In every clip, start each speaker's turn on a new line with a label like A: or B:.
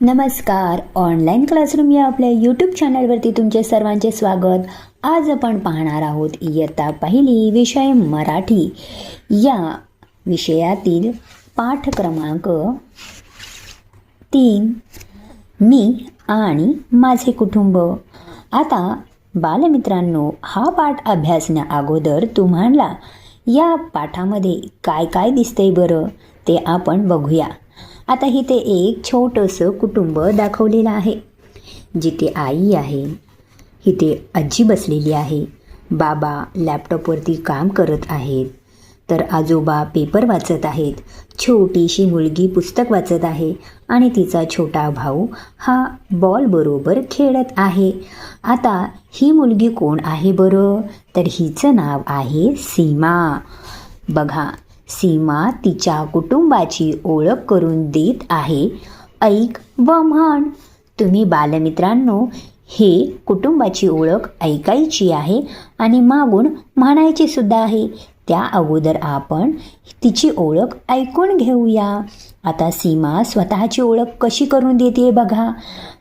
A: नमस्कार. Online classroom या आपल्या यूट्यूब चॅनलवरती तुमचे सर्वांचे स्वागत. आज आपण पाहणार आहोत इयत्ता पहिली विषय मराठी. या विषयातील पाठ क्रमांक तीन. मी आणि माझे कुटुंब. आता बालमित्रांनो हा पाठ अभ्यासण्या अगोदर तुम्हाला या पाठामध्ये काय काय दिसतंय बरं ते आपण बघूया. आता इथे एक छोटंसं कुटुंब दाखवलेलं आहे. जिथे आई आहे इथे आजी बसलेली आहे. बाबा लॅपटॉपवरती काम करत आहेत. तर आजोबा पेपर वाचत आहेत. छोटीशी मुलगी पुस्तक वाचत आहे आणि तिचा छोटा भाऊ हा बॉलबरोबर खेळत आहे. आता ही मुलगी कोण आहे बरं? तर हिचं नाव आहे सीमा. बघा सीमा तिच्या कुटुंबाची ओळख करून देत आहे. ऐक व म्हण तुम्ही बालमित्रांनो हे कुटुंबाची ओळख ऐकायची आहे आणि मागून म्हणायची सुद्धा आहे. त्या अगोदर आपण तिची ओळख ऐकून घेऊया. आता सीमा स्वतःची ओळख कशी करून देते बघा.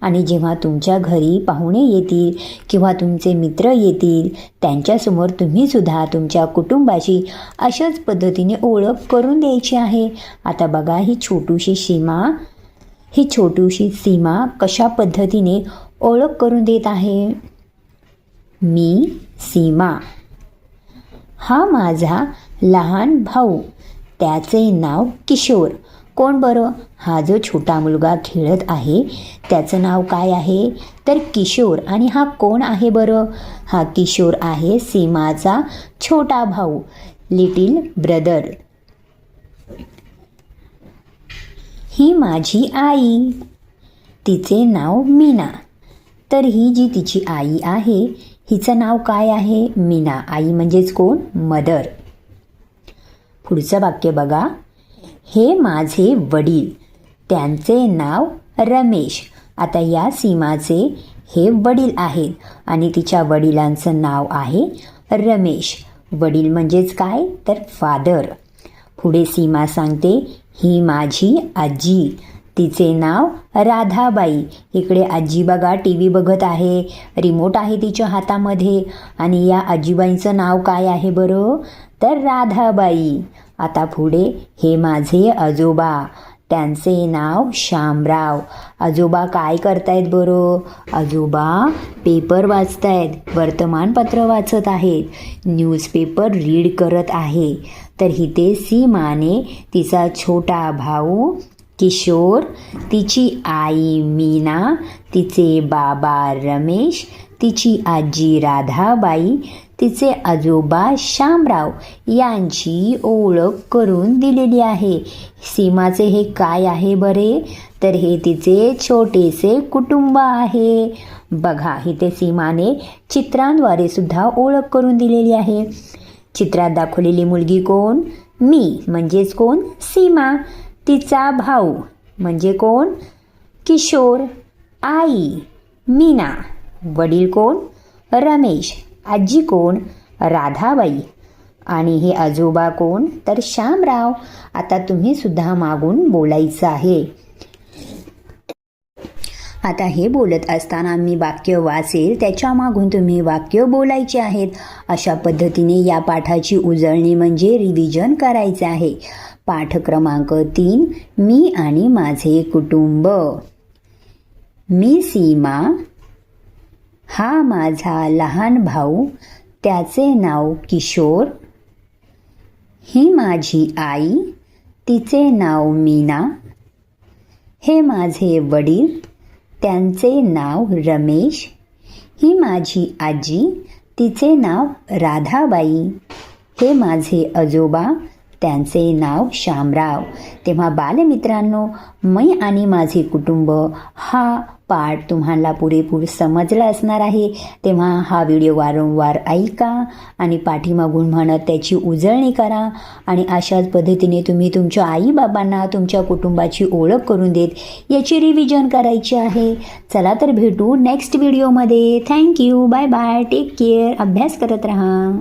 A: आणि जेव्हा तुमच्या घरी पाहुणे येतील किंवा तुमचे मित्र येतील त्यांच्यासमोर तुम्हीसुद्धा तुमच्या कुटुंबाची अशाच पद्धतीने ओळख करून द्यायची आहे. आता बघा ही छोटूशी सीमा ही छोटूशी सीमा कशा पद्धतीने ओळख करून देत आहे? मी सीमा. हा माझा लहान भाऊ. त्याचे नाव किशोर. कोण बरं? हा जो छोटा मुलगा खेळत आहे त्याचं नाव काय आहे? तर किशोर. आणि हा कोण आहे बरं? हा किशोर आहे सीमाचा छोटा भाऊ लिटिल ब्रदर. ही माझी आई. तिचे नाव मीना. तर ही जी तिची आई आहे हिचं नाव काय आहे? मीना. आई म्हणजेच कोण? मदर. पुढचं वाक्य बघा. हे माझे वडील. त्यांचे नाव रमेश. आता या सीमाचे हे वडील आहेत आणि तिच्या वडिलांचं नाव आहे रमेश. वडील म्हणजेच काय? तर फादर पुढे सीमा सांगते ही माझी आजी. तिचे नाव राधाबाई. इकडे आजी बघा टी व्ही बघत आहे. रिमोट आहे तिच्या हातामध्ये. आणि या आजीबाईंचं नाव काय आहे बरं? तर राधाबाई. आता पुढे हे माझे आजोबा. त्यांचे नाव श्यामराव आजोबा काय करतायत बरं? आजोबा पेपर वाचतायत. वर्तमानपत्र वाचत आहेत. न्यूजपेपर रीड करत आहे. तर हिते सीमाने तिचा छोटा भाऊ किशोर तिची आई मीना तिचे बाबा रमेश तिची आजी राधाबाई तिचे आजोबा श्यामराव यांची ओळख करून दिलेली आहे. सीमाचे हे काय आहे बरे? तर हे तिचे छोटेसे कुटुंब आहे. बघा इथे सीमाने चित्रांद्वारे सुद्धा ओळख करून दिलेली आहे. चित्रात दाखवलेली मुलगी कोण? मी म्हणजेच कोण? सीमा. तिचा भाऊ. म्हणजे कोण? किशोर आई मीना. वडील कोण? रमेश. आजी कोण? राधाबाई. आणि हे आजोबा कोण? तर श्यामराव. आता तुम्ही सुद्धा मागून बोलायचं आहे. आता हे बोलत असताना मी वाक्य वाचेल त्याच्या मागून तुम्ही वाक्य बोलायचे आहेत. अशा पद्धतीने या पाठाची उजळणी म्हणजे रिव्हिजन करायचे आहे. पाठ क्रमांक तीन मी आणि माझे कुटुंब. मी सीमा हा माझा लहान भाऊ त्याचे नाव किशोर. ही माझी आई तिचे नाव मीना. हे माझे वडील त्यांचे नाव रमेश. ही माझी आजी तिचे नाव राधाबाई. हे माझे आजोबा त्यांचे नाव श्यामराव तेव्हा बालमित्रांनो मी आणि माझे कुटुंब हा पाठ तुम्हाला पुरेपूर समजला असणार आहे. तेव्हा हा व्हिडिओ वारंवार ऐका आणि पाठीमागून म्हणत त्याची उजळणी करा आणि अशाच पद्धतीने तुम्ही तुमच्या आईबाबांना तुमच्या कुटुंबाची ओळख करून देत याची रिव्हिजन करायची आहे. चला तर भेटू नेक्स्ट व्हिडिओमध्ये thank you bye bye take care अभ्यास करत राहा.